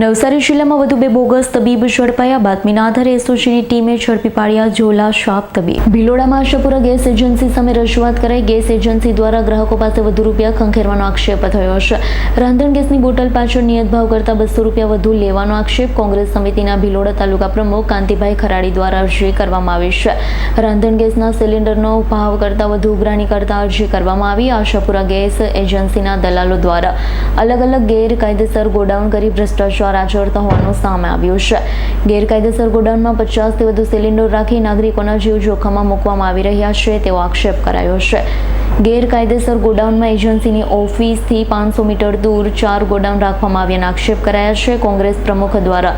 નવસારી જિલ્લામાં વધુ બે બોગસ તબીબ ઝડપાયા. બાતમીના આધારે એસઓજીની ટીમે ઝડપી પાડ્યા ઝોલા શાપ તબીબ. ભિલોડામાં આશાપુરા ગેસ એજન્સી સામે રજૂઆત કરાઈ. ગેસ એજન્સી દ્વારા ગ્રાહકો પાસે વધુ રૂપિયા ખંખેરવાનો આક્ષેપ થયો છે રાંધણ ગેસની બોટલ પાછળ નિયત ભાવ કરતાં બસો રૂપિયા વધુ લેવાનો આક્ષેપ કોંગ્રેસ સમિતિના ભિલોડા તાલુકા પ્રમુખ કાંતિભાઈ ખરાડી દ્વારા અરજી કરવામાં આવી છે. રાંધણ ગેસના સિલિન્ડરનો ભાવ કરતાં વધુ ઉઘરાણી કરતા અરજી કરવામાં આવી. આશાપુરા ગેસ એજન્સીના દલાલો દ્વારા અલગ અલગ ગેરકાયદેસર ગોડાઉન કરી ભ્રષ્ટાચાર આચરતા હોવાનું સામે આવ્યું છે. ગેરકાયદેસર ગોડાઉનમાં પચાસથી વધુ સિલિન્ડર રાખી નાગરિકોના જીવ જોખમમાં મૂકવામાં આવી રહ્યા છે તેવો આક્ષેપ કરાયો છે. ગેરકાયદેસર ગોડાઉનમાં એજન્સીની ઓફિસથી પાંચસો મીટર દૂર ચાર ગોડાઉન રાખવામાં આવ્યાના આક્ષેપ કરાયા છે. કોંગ્રેસ પ્રમુખ દ્વારા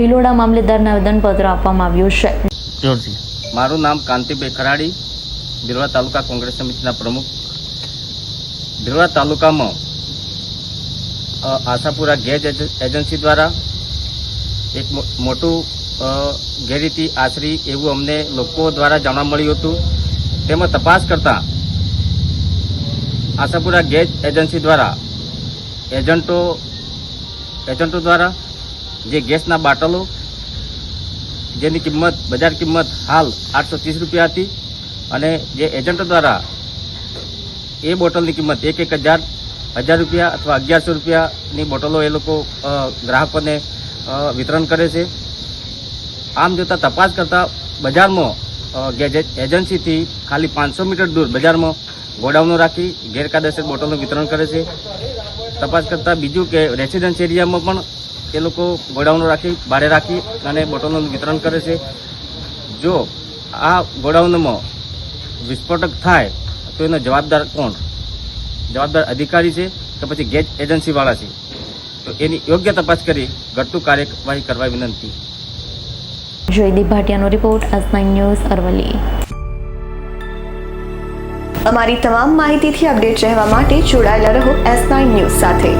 ભિલોડા મામલેદારને આવેદનપત્ર આપવામાં આવ્યું છે. મારું નામ કાંતિભાઈ ખરાડી ભિલોડા તાલુકા કોંગ્રેસ સમિતિના પ્રમુખ. ભિલોડા તાલુકામાં આશાપુરા ગેસ એજ- એજન્સી દ્વારા એક મોટું ગેરરીતિ આશરી એવું અમને લોકો દ્વારા જાણવા મળ્યું હતું. તેમાં તપાસ કરતા આશાપુરા ગેસ એજન્સી દ્વારા એજન્ટો એજન્ટો દ્વારા જે ગેસના બાટલો, જેની કિંમત, બજાર કિંમત હાલ આઠસો ત્રીસ રૂપિયા હતી અને જે એજન્ટો દ્વારા એ બોટલની કિંમત એક એક હજાર હજાર રૂપિયા અથવા અગિયારસો રૂપિયાની બોટલો એ લોકો ગ્રાહકોને વિતરણ કરે છે. આમ જોતાં તપાસ કરતાં બજારમાં એજન્સીથી ખાલી પાંચસો મીટર દૂર બજારમાં ગોડાઉનો રાખી ગેરકાયદેસર બોટલનું વિતરણ કરે છે. તપાસ કરતાં બીજું કે રેસિડન્સ એરિયામાં પણ એ લોકો ગોડાઉનો રાખી, ભાડે રાખી અને બોટલોનું વિતરણ કરે છે. જો આ ગોડાઉનમાં વિસ્ફોટક થાય, તો એનો જવાબદાર કોણ? જવાબદાર અધિકારી છે કે પછી ગેસ એજન્સીવાળા છે. તો એની યોગ્ય તપાસ કરી ઘટતું કાર્યવાહી કરવા વિનંતી. જયદીપ ભાટિયાનો રિપોર્ટ નાઇન ન્યૂઝ અરવલ્લી. અમારી તમામ માહિતીથી અપડેટ રહેવા માટે જોડાયેલા રહો એસ ન્યૂઝ સાથે.